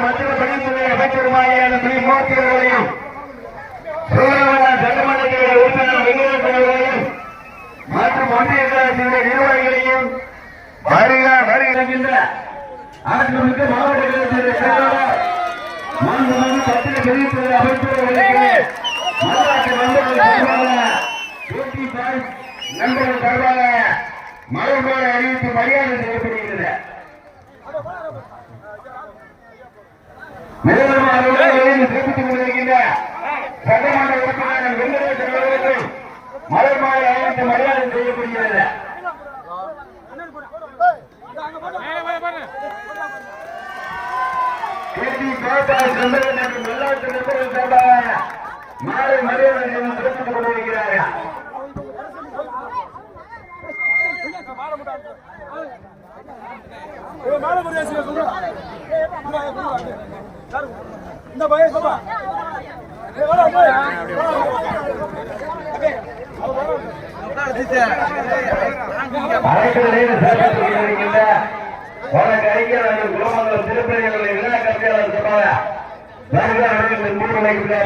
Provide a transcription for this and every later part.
அமைச்சருமாயான ஸ்ரீ மூர்த்திகளையும் சூரியவன சட்டமன்றத்தினுடைய உறுப்பினர் வெங்கடேசன் மற்றும் ஒன்றிய கழகத்தினுடைய நிர்வாகிகளையும் வருக வருகின்ற ஆட்சிமிக்க மாவட்ட கழகத்தினுடைய செயலாளர் மாண்புமிகு பத்திர பதிவுத்துறை அமைச்சர்களுக்கு நல்லாட்சி நண்பர்கள் சார்பாக மலர்மேல அறிவித்து மரியாதை செய்யப்படுகிறது மேலும் சிறப்பித்துக் கொண்டிருக்கின்ற சட்டமன்ற உறுப்பினர் வெங்கடேசன் அவர்களுக்கு மலர் மாலை அணிவித்து மரியாதை செய்யப்படுகிறது கேபி கோபால் சுந்தரன் மற்றும் நல்லாட்சி நண்பர்கள் சார்பாக மாலை மரியாதை சிறப்பித்துக் கொண்டிருக்கிறார்கள். இந்த பையன் சொல்றா அனைத்து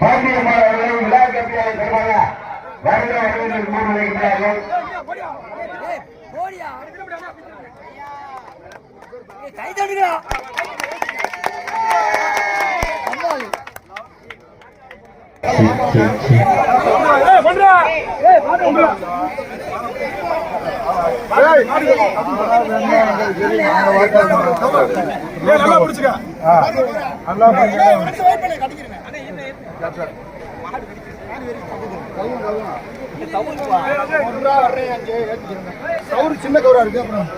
பாண்டியம்மாள் அவர்களை விழா கட்சியாளர் சொன்னாங்க வருகிற அவர்கள் கை தடுக்கிறா நல்லா பிடிச்சுக்க நல்லா கவுரு சின்ன கவுரா இருக்கு அப்புறம்.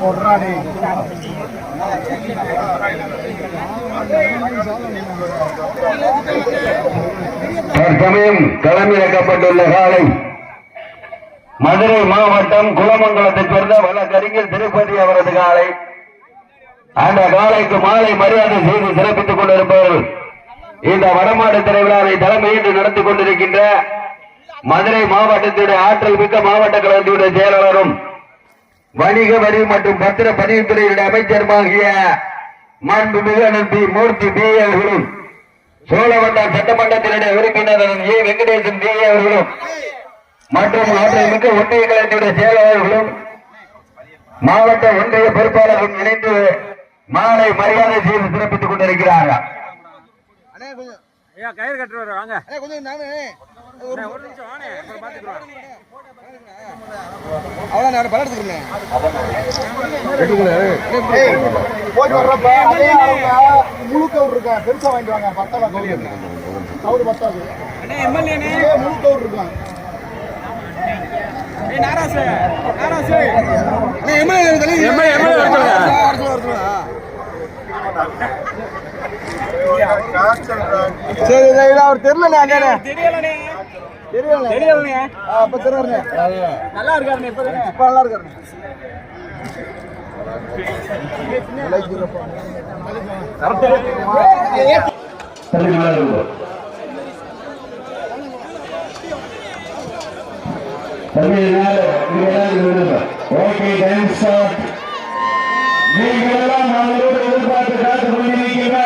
போடுறாடி தற்சமயம் களமிறக்கப்பட்டுள்ள காலை மதுரை மாவட்டம் குலமங்கலத்தைச் சேர்ந்த வழக்கறிஞர் திருப்பதி அவரது காலை. அந்த காலைக்கு மாலை மரியாதை செய்து சிறப்பித்துக் கொண்டிருப்பவர்கள். இந்த வடமாடு திருவிழாவை தலைமையேற்று நடத்தி கொண்டிருக்கின்ற மதுரை மாவட்டத்தினுடைய ஆற்றல் மிக்க மாவட்ட கழகத்தினுடைய செயலாளரும் வணிக வரி மற்றும் பத்திர பதிவுத்துறையினுடைய அமைச்சருமாகிய மாண்புமிகு நம்பி பி. மூர்த்தி பி. அவர்களும் சோழவட்டம் சட்டமன்றத்தினுடைய உறுப்பினர் ஏ. வெங்கடேசன் பி. அவர்களும் மற்றும் ஆற்றல் மிக்க ஒன்றிய கழகத்தினுடைய செயலாளர்களும் மாவட்ட ஒன்றிய பொறுப்பாளர்களும் இணைந்து மாலை மரியாதை செய்து சிறப்பித்துக் கொண்டிருக்கிறார்கள். அண்ணே கொஞ்சம் ஐயா கயிறு கட்டுவார் வாங்க. அண்ணே கொஞ்சம் நானு அண்ணே, ஒரு நிமிஷம் வாங்க அப்புறம் பார்த்துக்குறோம் அவ்வளோ நான் படம் எடுத்துக்கிறேன் போயிட்டு வர்றப்ப அதே அளவுக்கு முழு கவுர் இருக்கா பெருசா வாங்கிட்டு வாங்க பத்தாவா கவுர் கவுர் சரி அவர் தெரியல தெரியல அப்ப தெரியல நல்லா இருக்காருண்ணே இப்போ இப்ப நல்லா இருக்காரு ஓகே டைம் ஸ்டார்ட் நீங்கள் நம்மளோடு எதிர்பார்த்து காத்துக் கொண்டிருக்கின்ற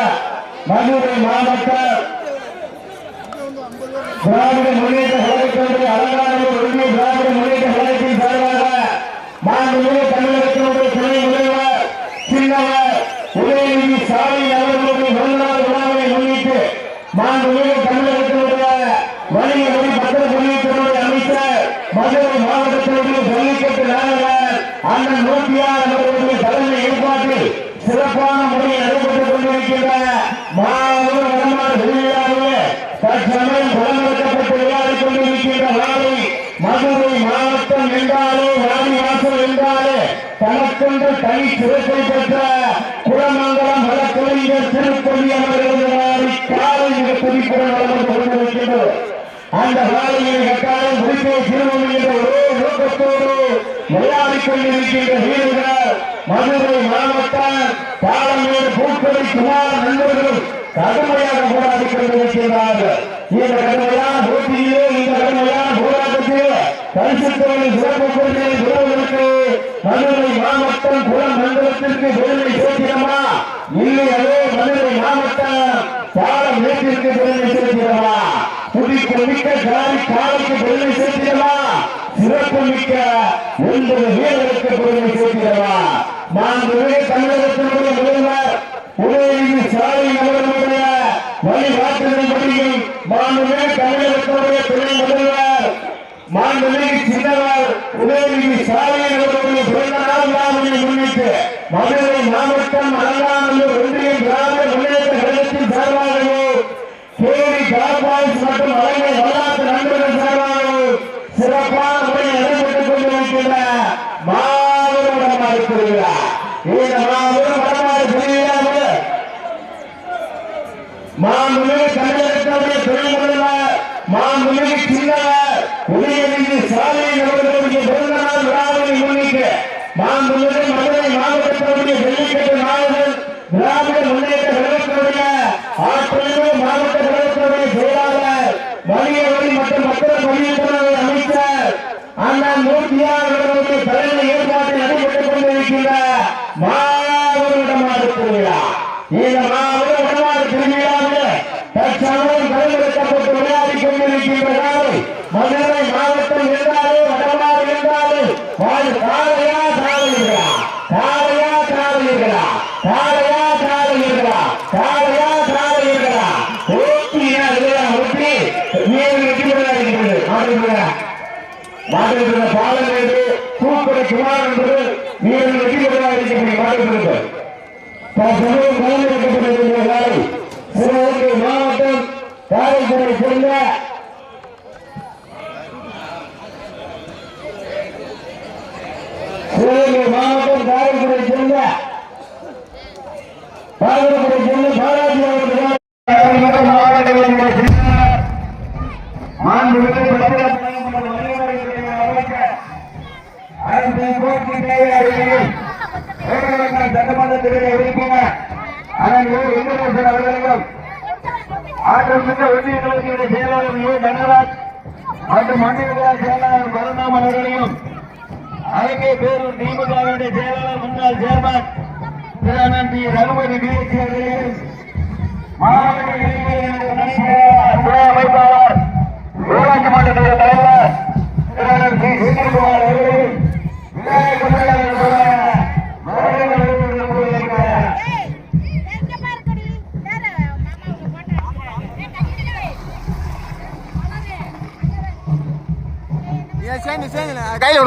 மதுரை மாவட்ட திராவிட முன்னேற்ற கழகத்தினுடைய அலங்காநல்லூர் ஒன்றிய திராவிட முன்னேற்ற கழகத்தின் சார்பாக மாண்புமிகு தமிழகத்தினுடைய துணை முதல்வர் சின்னவர் உதயநிதி ஸ்டாலின் அவர்களுடைய பிறந்தநாள் விழாவை முன்னிட்டு மாண்புமிகு தமிழகத்தினுடைய வணிக வரி பத்திர பதிவுத்துறை அமைச்சர் மதுரை மாவட்டத்தினுடைய ஜல்லிக்கட்டு நாயகர் அண்ணன் நூற்றியார் அவர்களுடைய தலைமை ஏற்பாட்டில் சிறப்பான முறையில் நடைபெற்றுக் கொண்டிருக்கின்ற மாபெரும் வடமாடு திருவிழாவிலே தற்சமயம் குளமிறக்கப்பட்டு விளையாடிக் கொண்டிருக்கின்ற நாளை மதுரை மாவட்டம் என்றாலே வாடிவாசல் என்றாலே தனக்கென்று தனி சிறப்பை பெற்ற குளமங்கலம் வழக்கறிஞர் திருப்பதி அவர்களது காலை மிக துடிப்புடன் வளர்ந்து கொண்டிருக்கின்றது. அந்த காலையில் கட்டாயம் முடிப்பை திரும்பும் என்ற ஒரே நோக்கத்தோடு விளையாடிக் கொண்டிருக்கின்ற வீரர்கள் மதுரை மாவட்டம் பாலமேடு பூக்கொடி சுமார் நண்பர்கள் கடுமையாக போராடி கொண்டிருக்கிறார்கள் இந்த கடுமையான போட்டியிலே இந்த கடுமையான போராட்டத்திலே பரிசுத்தவனை சிறப்பு கொள்கையை பெறுவதற்கு மதுரை மாவட்டம் குளம் மண்டலத்திற்கு பெருமை சேர்க்கிறோமா இல்லையோ மதுரை மாவட்டம் பாலம் மேட்டிற்கு பெருமை சேர்க்கிறோமா துடிப்பு மிக்க காரி காலைக்கு பெருமை சேர்க்கிறோமா சிறப்பு மிக்க ஒன்பது வீரர்களுக்கு பெருமை சேர்க்கிறோமா மாண்புமிகு தமிழகத்தினுடைய முதல்வர் உதயநிதி ஸ்டாலின் அவர்களுடைய வழிகாட்டுதலின்படியும் மாண்புமிகு தமிழகத்தினுடைய துணை முதல்வர் மாண்புமிகு சின்னவர் உதயநிதி ஸ்டாலின் அவர்களுடைய பிறந்த நாள் விழாவினை முன்னிட்டு மதுரை மாவட்டம் அலங்காநல்லூர் ஒன்றியம் திராவிட முன்னேற்ற கழகத்தின் சார்பாகவும் கேவி கார்பாய்ஸ் மற்றும் வரலாற்று நண்பர்கள் சிறப்பான நடைபெற்றுக் கொண்டிருக்கின்ற மாபெரும் இந்த மாபெரும் வடமாறு திருவிழாவில் மாண்புமிகு தமிழகத்தினுடைய துணை முதல்வர் மாண்புமிகு சின்னவர் உதயநிதி ஸ்டாலின் அவர்களுடைய பிறந்த நாள் விழாவினை முன்னிட்டு மாண்புமிகு மதுரை மாவட்டத்தினுடைய மதுரை மதுரை மாவட்டம் இருந்தாலே வடமாறு இருந்தாலே வாழ் காலையா சாவலிகளா காலையா சாவலிகளா காலையா சாவலிகளா காலையா சாவலிகளா ஓட்டியா இல்லையா ஒட்டி நீர் வெற்றி விளையாடுகிறது மாடுகளா மாடுகிற பாலன் என்று கூப்பிட குமார் என்பது நீர் வெற்றி விளையாடிக்கக்கூடிய ஆற்றல் மிக்க ஒன்றிய கழகத்தினுடைய செயலாளர் ஏ. தனராஜ் மற்றும் மண்டிய செயலாளர் பரந்தாமன் அவர்களையும் அழகே பேரூர் திமுகவினுடைய செயலாளர் முன்னாள் சேர்மன் திரு அண்ணன் பி. ரகுபதி பிஎஸ்சி அவர்களையும் மாவட்ட இளைஞர்களுடைய அமைப்பாளர்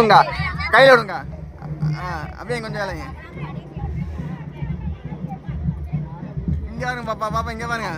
விடுங்க. கையில் விடுங்க. அப்படியே கொஞ்சம் வேலைங்க. இங்கே பாருங்க பாப்பா பாப்பா இங்கே பாருங்க.